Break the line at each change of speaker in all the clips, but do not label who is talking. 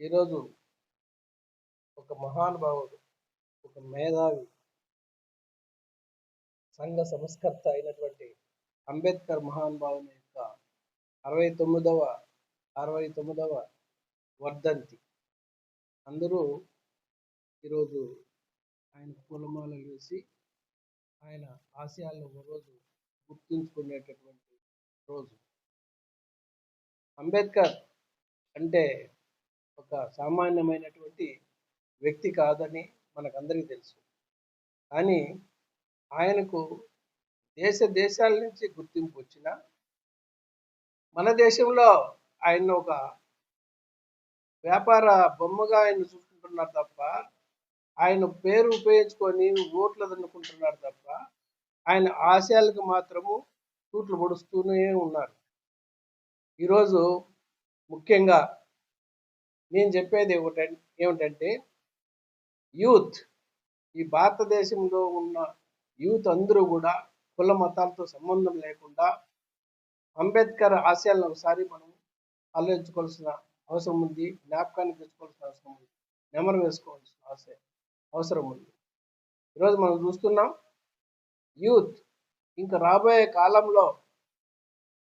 ఈరోజు ఒక మహానుభావుడు ఒక మేధావి సంఘ సంస్కర్త అయినటువంటి అంబేద్కర్ మహానుభావుని యొక్క అరవై తొమ్మిదవ అరవై తొమ్మిదవ వర్ధంతి. అందరూ ఈరోజు ఆయన పూలమాలలు వేసి ఆయన ఆశయాల్లో ఒకరోజు గుర్తుంచుకునేటటువంటి రోజు. అంబేద్కర్ అంటే ఒక సామాన్యమైనటువంటి వ్యక్తి కాదని మనకందరికీ తెలుసు. కానీ ఆయనకు దేశ దేశాల నుంచి గుర్తింపు వచ్చిన మన దేశంలో ఆయన ఒక వ్యాపార బొమ్మగా ఆయన చూసుకుంటున్నారు తప్ప ఆయన పేరు ఉపయోగించుకొని ఓట్లు అనుకుంటున్నారు తప్ప ఆయన ఆశయాలకు మాత్రము తూట్లు పొడుస్తూనే ఉన్నారు. ఈరోజు ముఖ్యంగా నేను చెప్పేది ఒకట ఏమిటంటే యూత్ ఈ భారతదేశంలో ఉన్న యూత్ అందరూ కూడా కుల మతాలతో సంబంధం లేకుండా అంబేద్కర్ ఆశయాలను ఒకసారి మనం ఆలోచించుకోవాల్సిన అవసరం ఉంది జ్ఞాపకాన్ని తెచ్చుకోవాల్సిన అవసరం ఉంది నెమరు వేసుకోవాల్సిన అవసరం అవసరం ఉంది. ఈరోజు మనం చూస్తున్నాం యూత్ ఇంకా రాబోయే కాలంలో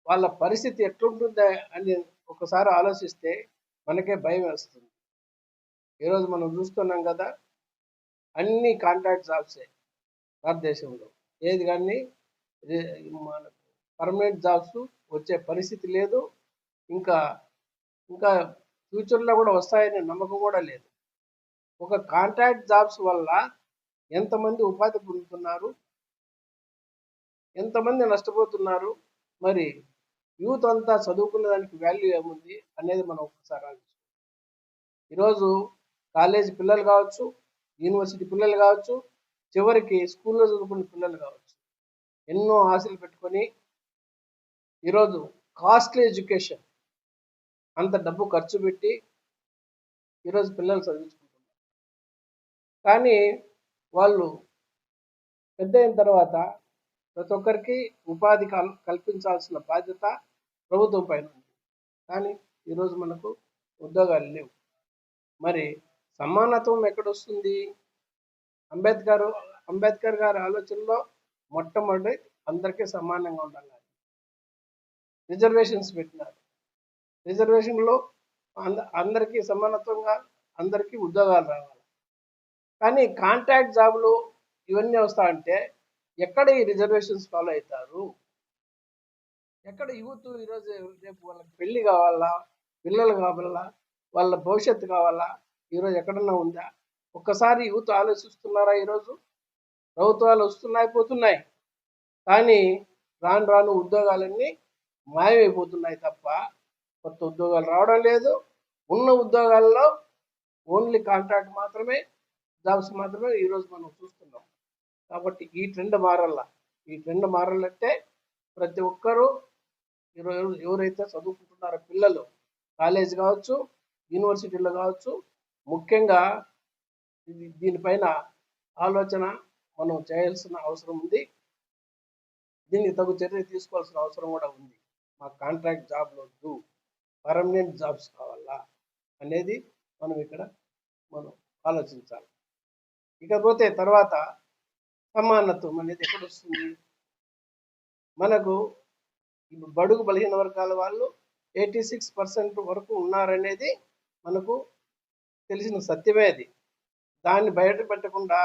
వాళ్ళ పరిస్థితి ఎట్లుంటుందా అని ఒకసారి ఆలోచిస్తే మనకే భయం వేస్తుంది. ఈరోజు మనం చూస్తున్నాం కదా అన్ని కాంట్రాక్ట్ జాబ్సే భారతదేశంలో. ఏది కానీ మనకు పర్మనెంట్ జాబ్స్ వచ్చే పరిస్థితి లేదు. ఇంకా ఇంకా ఫ్యూచర్లో కూడా వస్తాయనే నమ్మకం కూడా లేదు. ఒక కాంట్రాక్ట్ జాబ్స్ వల్ల ఎంతమంది ఉపాధి పొందుతున్నారు? ఎంతమంది నష్టపోతున్నారు? మరి యూత్ అంతా చదువుకున్న దానికి వాల్యూ ఏముంది అనేది మనం ఒకసారి ఆలోచించాలి ఈరోజు కాలేజ్ పిల్లలు కావచ్చు యూనివర్సిటీ పిల్లలు కావచ్చు చివరికి స్కూల్లో చదువుకునే పిల్లలు కావచ్చు ఎన్నో ఆశలు పెట్టుకొని ఈరోజు కాస్ట్లీ ఎడ్యుకేషన్ అంత డబ్బు ఖర్చు పెట్టి ఈరోజు పిల్లలు చదివించుకుంటున్నారు. కానీ వాళ్ళు పెద్ద అయిన తర్వాత ప్రతి ఒక్కరికి ఉపాధి కల్ కల్పించాల్సిన బాధ్యత ప్రభుత్వం పైన కానీ ఈరోజు మనకు ఉద్యోగాలు లేవు. మరి సమానత్వం ఎక్కడొస్తుంది అంబేద్కర్ అంబేద్కర్ గారి ఆలోచనలో మొట్టమొదటి అందరికీ సమానంగా ఉండాలి. రిజర్వేషన్స్ పెట్టినారు. రిజర్వేషన్లో అంద అందరికీ సమానత్వంగా అందరికీ ఉద్యోగాలు రావాలి. కానీ కాంట్రాక్ట్ జాబులు ఇవన్నీ వస్తా అంటే ఎక్కడ ఈ రిజర్వేషన్స్ ఫాలో అవుతారు? ఎక్కడ యూత్ ఈరోజు రేపు వాళ్ళకి పెళ్ళి కావాలా? పిల్లలు కావాలా? వాళ్ళ భవిష్యత్తు కావాలా? ఈరోజు ఎక్కడన్నా ఉందా? ఒక్కసారి యూత్ ఆలోచిస్తున్నారా ఈరోజు ప్రభుత్వాలు వస్తున్నాయి పోతున్నాయి. కానీ రాను రాను ఉద్యోగాలన్నీ మాయమైపోతున్నాయి తప్ప కొత్త ఉద్యోగాలు రావడం లేదు. ఉన్న ఉద్యోగాల్లో ఓన్లీ కాంట్రాక్ట్ మాత్రమే జాబ్స్ మాత్రమే ఈరోజు మనం చూస్తున్నాం. కాబట్టి ఈ ట్రెండ్ మారాల ఈ ట్రెండ్ మారాలంటే ప్రతి ఒక్కరూ ఈరోజు ఎవరైతే చదువుకుంటున్నారో పిల్లలు కాలేజ్ కావచ్చు యూనివర్సిటీలో కావచ్చు ముఖ్యంగా ఇది దీనిపైన ఆలోచన మనం చేయాల్సిన అవసరం ఉంది. దీనికి తగు చర్య తీసుకోవాల్సిన అవసరం కూడా ఉంది. మా కాంట్రాక్ట్ జాబ్లు వద్దు పర్మనెంట్ జాబ్స్ కావాలా అనేది మనం ఇక్కడ మనం ఆలోచించాలి. ఇకపోతే తర్వాత సమానత్వం అనేది ఎక్కడ వస్తుంది? మనకు బడుగు బలహీన వర్గాల వాళ్ళు ఎయిటీ సిక్స్ పర్సెంట్ వరకు ఉన్నారనేది మనకు తెలిసిన సత్యమే అది. దాన్ని బయట పెట్టకుండా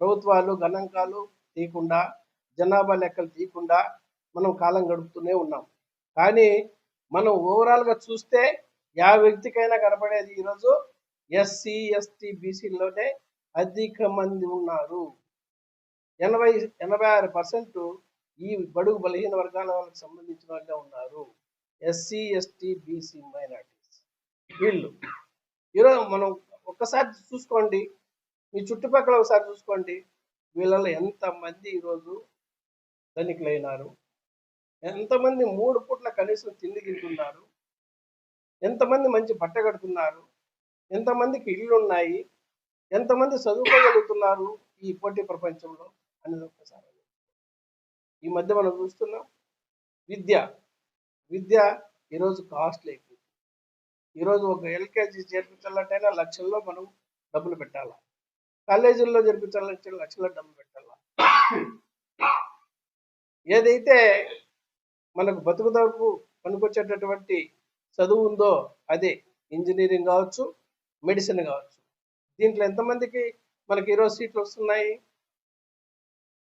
ప్రభుత్వాలు గణాంకాలు తీయకుండా జనాభా లెక్కలు తీయకుండా మనం కాలం గడుపుతూనే ఉన్నాం. కానీ మనం ఓవరాల్గా చూస్తే యా వ్యక్తికైనా కనపడేది ఈరోజు ఎస్సీ ఎస్టీ బీసీలోనే అధిక మంది ఉన్నారు. ఎనభై ఎనభై ఆరు పర్సెంట్ ఈ బడుగు బలహీన వర్గాల వాళ్ళకి సంబంధించిన వాళ్ళే ఉన్నారు ఎస్సీ ఎస్టీ బీసీ మైనార్టీస్. వీళ్ళు. ఈరోజు మనం ఒక్కసారి చూసుకోండి. మీ చుట్టుపక్కల ఒకసారి చూసుకోండి. వీళ్ళలో ఎంతమంది ఈరోజు ధనికులైనారు? ఎంతమంది మూడు పూట్ల కనీసం తిండి తింటున్నారు? ఎంతమంది మంచి బట్ట కడుతున్నారు? ఎంతమందికి ఇళ్ళు ఉన్నాయి ఎంతమంది చదువుకోగలుగుతున్నారు ఈ పోటీ ప్రపంచంలో? అనేది ఒక్కసారి ఈ మధ్య మనం చూస్తున్నాం విద్య. విద్య ఈరోజు కాస్ట్లీ అయిపోయింది ఈరోజు ఒక ఎల్కేజీ చేర్పించాలంటేనే లక్షల్లో మనం డబ్బులు పెట్టాలా? కాలేజీల్లో చేర్పించాలంటే లక్షల్లో డబ్బులు పెట్టాలా? ఏదైతే మనకు బతుకుదలకు పనికొచ్చేటటువంటి చదువు ఉందో అదే ఇంజనీరింగ్ కావచ్చు మెడిసిన్ కావచ్చు. దీంట్లో ఎంతమందికి మనకి ఈరోజు సీట్లు వస్తున్నాయి?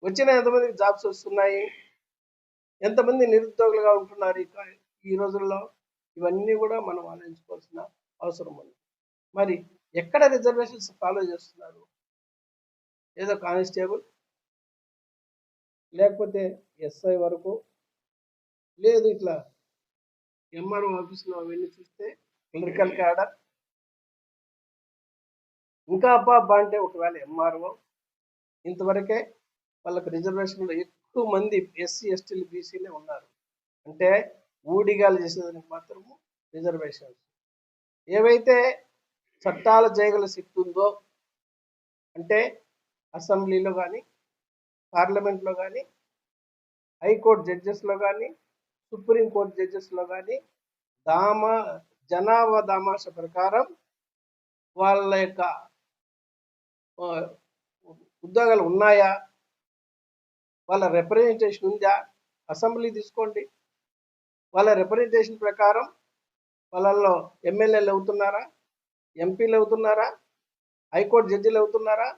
వచ్చిన ఎంతమందికి జాబ్స్ వస్తున్నాయి? ఎంతమంది నిరుద్యోగులుగా ఉంటున్నారు ఈ ఈ రోజుల్లో? ఇవన్నీ కూడా మనం ఆలోచించుకోవాల్సిన అవసరం ఉంది. మరి ఎక్కడ రిజర్వేషన్స్ ఫాలో చేస్తున్నారు? ఏదో కానిస్టేబుల్? లేకపోతే ఎస్ఐ వరకు? లేదు ఇట్లా ఎంఆర్ఓ ఆఫీస్లో అవన్నీ చూస్తే క్లరికల్ క్యాడర్? ఇంకా అబ్బా అబ్బా అంటే ఒకవేళ ఎంఆర్ఓ ఇంతవరకే వాళ్ళకి రిజర్వేషన్లో ఎక్కువ మంది ఎస్సీ ఎస్టీలు బీసీలే ఉన్నారు. అంటే ఊడిగాలు చేసేదానికి మాత్రము రిజర్వేషన్స్ ఏవైతే చట్టాలు చేయగల శక్తి ఉందో అంటే అసెంబ్లీలో కానీ పార్లమెంట్లో కానీ హైకోర్టు జడ్జెస్లో కానీ సుప్రీంకోర్టు జడ్జెస్లో కానీ దామా జనాభా దామాష ప్రకారం వాళ్ళ యొక్క ఉద్యోగాలు ఉన్నాయా? వాళ్ళ రిప్రజెంటేషన్ ఉందా? అసెంబ్లీ తీసుకోండి. వాళ్ళ రిప్రజెంటేషన్ ప్రకారం వాళ్ళల్లో ఎమ్మెల్యేలు అవుతున్నారా? ఎంపీలు అవుతున్నారా? హైకోర్టు జడ్జిలు అవుతున్నారా?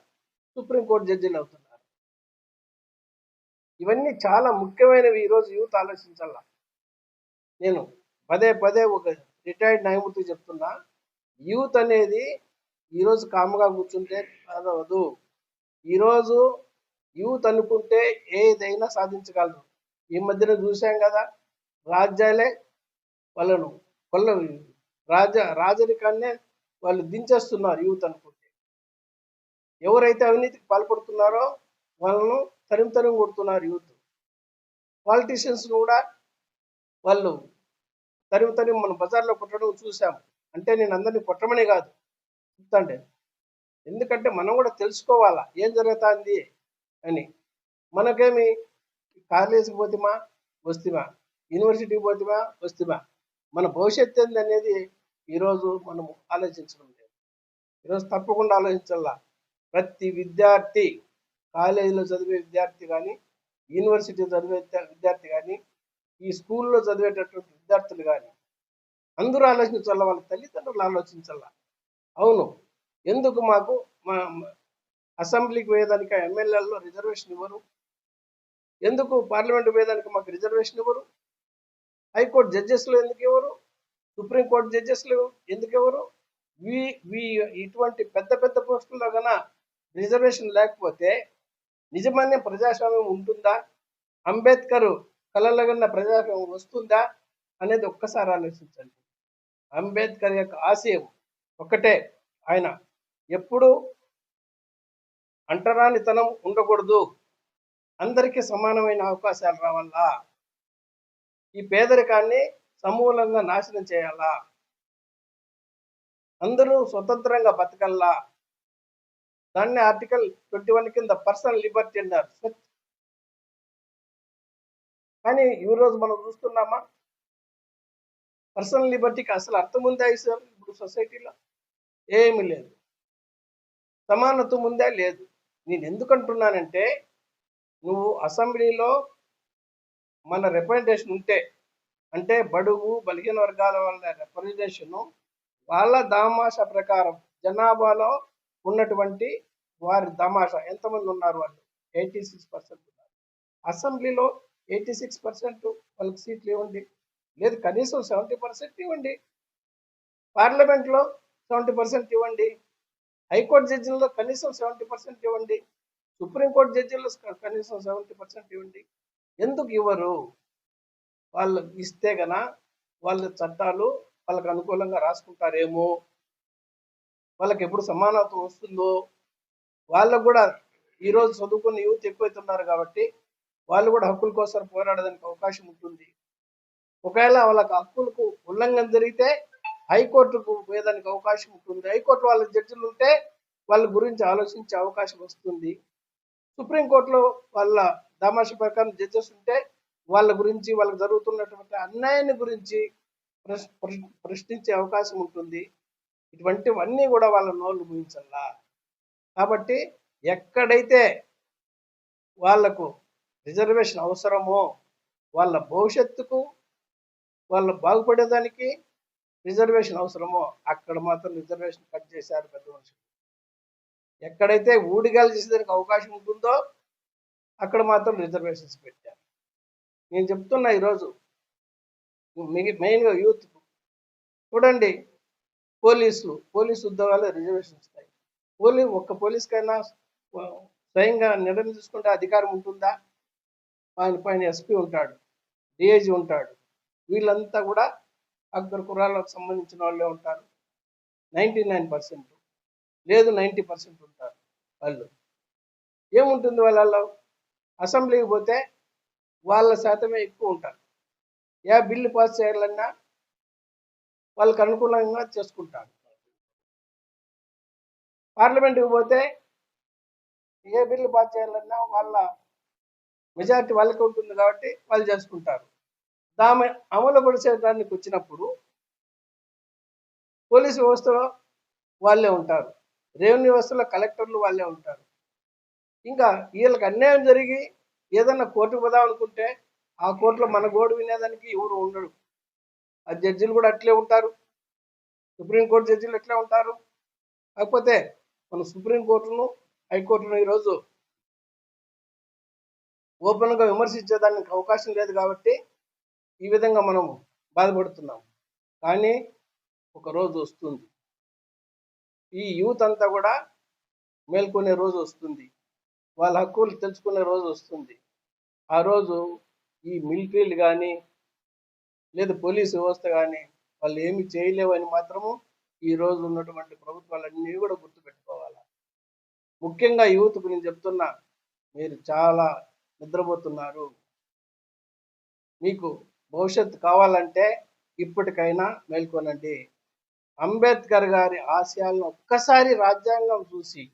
సుప్రీంకోర్టు జడ్జిలు అవుతున్నారా? ఇవన్నీ చాలా ముఖ్యమైనవి ఈరోజు యూత్ ఆలోచించాల. నేను పదే పదే ఒక రిటైర్డ్ న్యాయమూర్తి చెప్తున్నా. యూత్ అనేది ఈరోజు కాముగా కూర్చుంటే అదవదు ఈరోజు యూత్ అనుకుంటే ఏదైనా సాధించగలరు. ఈ మధ్యన చూసాం కదా రాజ్యాలే వాళ్ళను కొల్ల రాజ రాజరికాన్నే వాళ్ళు దించేస్తున్నారు యూత్ అనుకుంటే. ఎవరైతే అవినీతికి పాల్పడుతున్నారో వాళ్ళను తరిమి తరిమి కొడుతున్నారు యూత్. పాలిటీషియన్స్ కూడా వాళ్ళు తరిమి తరిమి మన బజార్లో కొట్టడం చూసాం అంటే నేను అందరినీ కొట్టమని కాదు చెప్తాండే ఎందుకంటే మనం కూడా తెలుసుకోవాలా ఏం జరుగుతుంది అని. మనకేమి? కాలేజీకి పోతిమా? వస్తుమా. యూనివర్సిటీకి పోతిమా? వస్తుమా. మన భవిష్యత్తు ఏంది అనేది ఈరోజు మనం ఆలోచించడం లేదు. ఈరోజు తప్పకుండా ఆలోచించాలా ప్రతి విద్యార్థి కాలేజీలో చదివే విద్యార్థి కానీ యూనివర్సిటీ చదివే విద్యార్థి కానీ ఈ స్కూల్లో చదివేటటువంటి విద్యార్థులు కానీ అందరూ ఆలోచించాలా వాళ్ళ తల్లిదండ్రులు ఆలోచించాలా అవును. ఎందుకు మాకు మా- అసెంబ్లీకి పోయేదానికి ఎమ్మెల్యేలలో రిజర్వేషన్ ఇవ్వరు. ఎందుకు? పార్లమెంట్ పోయేదానికి మాకు రిజర్వేషన్ ఇవ్వరు. హైకోర్టు జడ్జెస్లు ఎందుకు ఇవ్వరు? సుప్రీంకోర్టు జడ్జెస్లు ఎందుకు ఇవ్వరు? వీ వీ ఇటువంటి పెద్ద పెద్ద పోస్టుల్లో గన రిజర్వేషన్ లేకపోతే నిజమైన ప్రజాస్వామ్యం ఉంటుందా? అంబేద్కర్ కలలగన్న ప్రజాస్వామ్యం వస్తుందా? అనేది ఒక్కసారి ఆలోచించండి. అంబేద్కర్ యొక్క ఆశయం ఒక్కటే ఆయన ఎప్పుడు అంటరానితనం ఉండకూడదు. అందరికీ సమానమైన అవకాశాలు రావాలా? ఈ పేదరికాన్ని సమూలంగా నాశనం చేయాలా? అందరూ స్వతంత్రంగా బతకల్లా? దాన్ని ఆర్టికల్ ట్వంటీ వన్ కింద పర్సనల్ లిబర్టీ అన్నారు కానీ ఈ రోజు మనం చూస్తున్నామా? పర్సనల్ లిబర్టీకి అసలు అర్థం ఉందా సార్? ఇప్పుడు సొసైటీలో ఏమీ లేదు. సమానత్వం ఉందా? లేదు. నేను ఎందుకు అంటున్నానంటే నువ్వు అసెంబ్లీలో మన రిప్రజెంటేషన్ ఉంటే అంటే బడుగు బలిగిన వర్గాల వల్ల రిప్రజెంటేషన్ వాళ్ళ దామాష ప్రకారం జనాభాలో ఉన్నటువంటి వారి దామాష ఎంతమంది ఉన్నారు వాళ్ళు? ఎయిటీ సిక్స్ పర్సెంట్ ఉన్నారు. అసెంబ్లీలో ఎయిటీ సిక్స్ పర్సెంట్ వాళ్ళకి సీట్లు ఇవ్వండి. లేదు కనీసం సెవెంటీ పర్సెంట్ ఇవ్వండి. పార్లమెంట్లో సెవెంటీ పర్సెంట్ ఇవ్వండి. హైకోర్టు జడ్జిల్లో కనీసం సెవెంటీ పర్సెంట్ ఇవ్వండి. సుప్రీంకోర్టు జడ్జిల్లో కనీసం సెవెంటీ పర్సెంట్ ఇవ్వండి. ఎందుకు ఇవ్వరు? వాళ్ళు ఇస్తే గన వాళ్ళ చట్టాలు వాళ్ళకి అనుకూలంగా రాసుకుంటారేమో? వాళ్ళకి ఎప్పుడు సమానత్వం వస్తుందో? వాళ్ళకు కూడా ఈరోజు చదువుకున్న యూత్ ఎక్కువైతున్నారు కాబట్టి వాళ్ళు కూడా హక్కుల కోసం పోరాడడానికి అవకాశం ఉంటుంది. ఒకవేళ వాళ్ళకి హక్కులకు ఉల్లంఘన జరిగితే హైకోర్టుకు పోయేదానికి అవకాశం ఉంటుంది. హైకోర్టు వాళ్ళ జడ్జిలు ఉంటే వాళ్ళ గురించి ఆలోచించే అవకాశం వస్తుంది. సుప్రీంకోర్టులో వాళ్ళ దామాష ప్రకారం జడ్జెస్ ఉంటే వాళ్ళ గురించి వాళ్ళకి జరుగుతున్నటువంటి అన్యాయాన్ని గురించి ప్రశ్- ప్రశ్- ప్రశ్నించే అవకాశం ఉంటుంది. ఇటువంటివన్నీ కూడా వాళ్ళ నోళ్ళు ముగించల్లా కాబట్టి ఎక్కడైతే వాళ్ళకు రిజర్వేషన్ అవసరమో వాళ్ళ భవిష్యత్తుకు వాళ్ళ బాగుపడేదానికి రిజర్వేషన్ అవసరమో అక్కడ మాత్రం రిజర్వేషన్ కట్ చేశారు పెద్ద మనుషులు. ఎక్కడైతే ఊడిగాలు చేసేదానికి అవకాశం ఉంటుందో అక్కడ మాత్రం రిజర్వేషన్స్ పెట్టారు. నేను చెప్తున్నా ఈరోజు మిగి మెయిన్గా యూత్ చూడండి పోలీసులు పోలీసు ఉద్యోగాలు రిజర్వేషన్ ఇస్తాయి పోలీ ఒక్క పోలీస్కైనా స్వయంగా నిర్ణయం తీసుకుంటే అధికారం ఉంటుందా? ఆయన పైన ఎస్పీ ఉంటాడు డిఐజీ ఉంటాడు. వీళ్ళంతా కూడా అక్బర్ కురాళ్ళకు సంబంధించిన వాళ్ళే ఉంటారు. నైంటీ నైన్ పర్సెంట్ లేదు నైంటీ పర్సెంట్ ఉంటారు వాళ్ళు. ఏముంటుంది వాళ్ళలో అసెంబ్లీకి పోతే వాళ్ళ శాతమే ఎక్కువ ఉంటారు. ఏ బిల్లు పాస్ చేయాలన్నా వాళ్ళకి అనుకూలంగా చేసుకుంటారు. పార్లమెంట్కి పోతే ఏ బిల్లు పాస్ చేయాలన్నా వాళ్ళ మెజారిటీ వాళ్ళకి ఉంటుంది కాబట్టి వాళ్ళు చేసుకుంటారు. దాని అమలుపరిచేటానికి వచ్చినప్పుడు పోలీసు వ్యవస్థలో వాళ్ళే ఉంటారు. రెవెన్యూ వ్యవస్థలో కలెక్టర్లు వాళ్ళే ఉంటారు. ఇంకా వీళ్ళకి అన్యాయం జరిగి ఏదన్నా కోర్టుకు పోదాం అనుకుంటే ఆ కోర్టులో మన గోడు వినేదానికి ఎవరు ఉండడు ఆ జడ్జిలు కూడా అట్లే ఉంటారు. సుప్రీంకోర్టు జడ్జిలు ఎట్లే ఉంటారు? కాకపోతే మన సుప్రీంకోర్టును హైకోర్టును ఈరోజు ఓపెన్గా విమర్శించేదానికి అవకాశం లేదు కాబట్టి ఈ విధంగా మనం బాధపడుతున్నాం. కానీ ఒక రోజు వస్తుంది. ఈ యూత్ అంతా కూడా మేల్కొనే రోజు వస్తుంది. వాళ్ళ హక్కులు తెలుసుకునే రోజు వస్తుంది. ఆ రోజు ఈ మిలిటరీలు కానీ లేదా పోలీసు వ్యవస్థ కానీ వాళ్ళు ఏమి చేయలేవని మాత్రము ఈ రోజు ఉన్నటువంటి ప్రభుత్వాలన్నీ కూడా గుర్తుపెట్టుకోవాలి? ముఖ్యంగా యూత్ గురించి చెప్తున్నా మీరు చాలా నిద్రపోతున్నారు. మీకు భవిష్యత్తు కావాలంటే ఇప్పటికైనా మేల్కొనండి. అంబేద్కర్ గారి ఆశయాలను ఒక్కసారి రాజ్యాంగం చూసి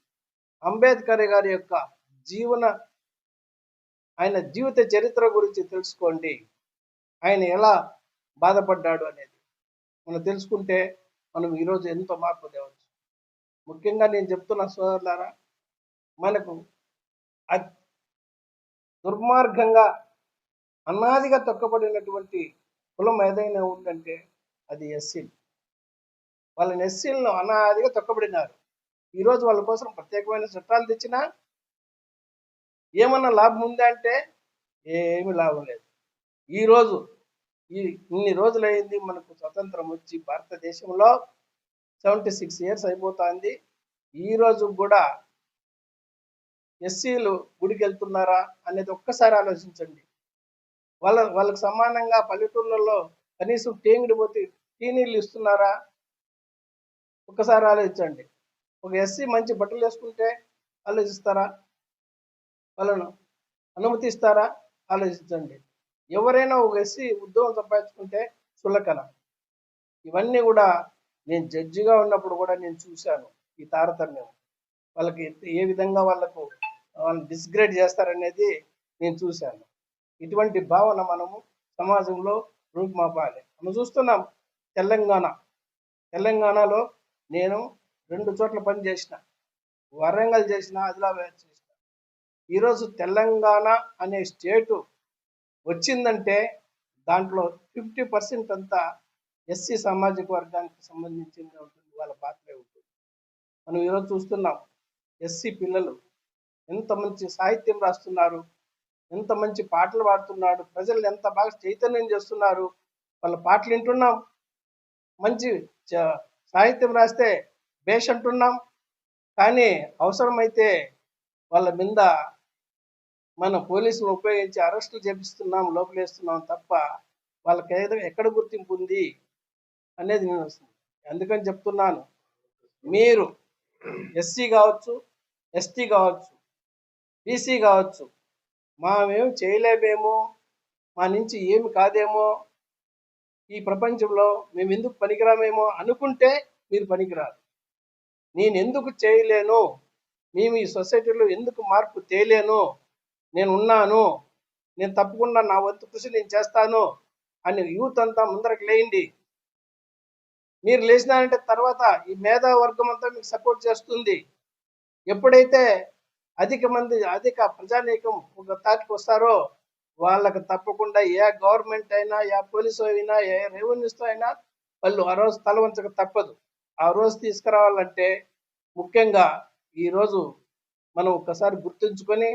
అంబేద్కర్ గారి యొక్క జీవన ఆయన జీవిత చరిత్ర గురించి తెలుసుకోండి. ఆయన ఎలా బాధపడ్డాడు అనేది మనం తెలుసుకుంటే మనం ఈరోజు ఎంతో మార్పు తేవచ్చు. ముఖ్యంగా నేను చెప్తున్న సోదరులారా మనకు అత్- దుర్మార్గంగా అన్నాదిగా తొక్కబడినటువంటి కులం ఏదైనా ఉందంటే అది ఎస్సీలు. వాళ్ళని ఎస్సీలను అనాదిగా తొక్కబడినారు. ఈరోజు వాళ్ళ కోసం ప్రత్యేకమైన చట్టాలు తెచ్చినా ఏమన్నా లాభం ఉందా అంటే ఏమి లాభం లేదు. ఈరోజు ఈ ఇన్ని రోజులైంది మనకు స్వతంత్రం వచ్చి భారతదేశంలో సెవెంటీ సిక్స్ ఇయర్స్ అయిపోతుంది. ఈ రోజు కూడా ఎస్సీలు గుడికి వెళ్తున్నారా అనేది ఒక్కసారి ఆలోచించండి. వాళ్ళ వాళ్ళకి సమానంగా పల్లెటూళ్ళలో కనీసం టేంగిడి పోతే టీ నీళ్ళు ఇస్తున్నారా? ఒక్కసారి ఆలోచించండి. ఒక ఎస్సీ మంచి బట్టలు వేసుకుంటే ఆలోచిస్తారా? వాళ్ళను అనుమతిస్తారా? ఆలోచించండి. ఎవరైనా ఒక ఎస్సీ ఉద్యోగం సంపాదించుకుంటే సులకన. ఇవన్నీ కూడా నేను జడ్జిగా ఉన్నప్పుడు కూడా నేను చూశాను ఈ తారతమ్యం. వాళ్ళకి ఏ విధంగా వాళ్ళకు వాళ్ళని డిస్గ్రేడ్ చేస్తారనేది నేను చూశాను. ఇటువంటి భావన మనము సమాజంలో రూపుమాపాలి. మనం చూస్తున్నాం తెలంగాణ. తెలంగాణలో నేను రెండు చోట్ల పని చేసిన. వరంగల్ చేసిన ఆదిలాబాద్ చేసిన. ఈరోజు తెలంగాణ అనే స్టేటు వచ్చిందంటే దాంట్లో ఫిఫ్టీ పర్సెంట్ అంతా ఎస్సీ సామాజిక వర్గానికి సంబంధించింది ఉంటుంది వాళ్ళ పాత్రే ఉంటుంది. మనం ఈరోజు చూస్తున్నాం ఎస్సీ పిల్లలు ఎంత మంచి సాహిత్యం రాస్తున్నారు ఎంత మంచి పాటలు పాడుతున్నాడు ప్రజలు ఎంత బాగా చైతన్యం చేస్తున్నారు వాళ్ళ పాటలు వింటున్నాం. మంచి చ- సాహిత్యం రాస్తే భేష్ అంటున్నాం. కానీ అవసరమైతే వాళ్ళ మీద మన పోలీసులు ఉపయోగించి అరెస్టులు చేపిస్తున్నాం లోపలేస్తున్నాం తప్ప వాళ్ళకి ఏదో ఎక్కడ గుర్తింపు ఉంది అనేది నేను వస్తుంది. అందుకని చెప్తున్నాను. మీరు ఎస్సీ కావచ్చు ఎస్టీ కావచ్చు బీసీ కావచ్చు మామేం చేయలేమేమో మా నుంచి ఏమి కాదేమో. ఈ ప్రపంచంలో మేము ఎందుకు పనికిరామేమో అనుకుంటే మీరు పనికిరారు. నేను ఎందుకు చేయలేను మేము ఈ సొసైటీలో ఎందుకు మార్పు తేలేను నేను ఉన్నాను నేను తప్పకుండా నా వంతు కృషి నేను చేస్తాను అని యూత్ అంతా ముందరకు లేయండి. మీరు లేచినారంటే తర్వాత ఈ మేధావర్గం అంతా మీకు సపోర్ట్ చేస్తుంది. ఎప్పుడైతే అధిక మంది అధిక ప్రజానీకం ఒక తాటికి వస్తారో వాళ్ళకి తప్పకుండా ఏ గవర్నమెంట్ అయినా ఏ పోలీసు అయినా ఏ రెవెన్యూస్తో అయినా వాళ్ళు ఆ రోజు తల వంచక తప్పదు. ఆ రోజు తీసుకురావాలంటే ముఖ్యంగా ఈ రోజు మనం ఒకసారి గుర్తుంచుకొని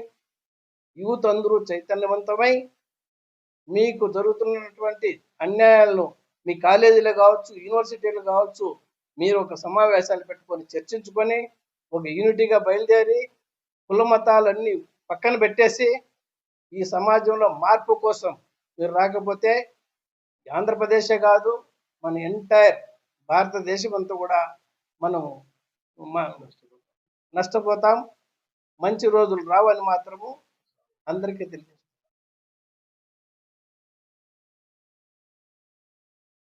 యూత్ అందరూ చైతన్యవంతమై మీకు జరుగుతున్నటువంటి అన్యాయాలను మీ కాలేజీలో కావచ్చు యూనివర్సిటీలు కావచ్చు మీరు ఒక సమావేశాలు పెట్టుకొని చర్చించుకొని ఒక యూనిటీగా బయలుదేరి కుల మతాలన్నీ పక్కన పెట్టేసి ఈ సమాజంలో మార్పు కోసం మీరు రాకపోతే ఆంధ్రప్రదేశే కాదు మన ఎంటైర్ భారతదేశం అంతా కూడా మనం నష్టపోతాం. మంచి రోజులు రావని మాత్రము అందరికీ తెలియదు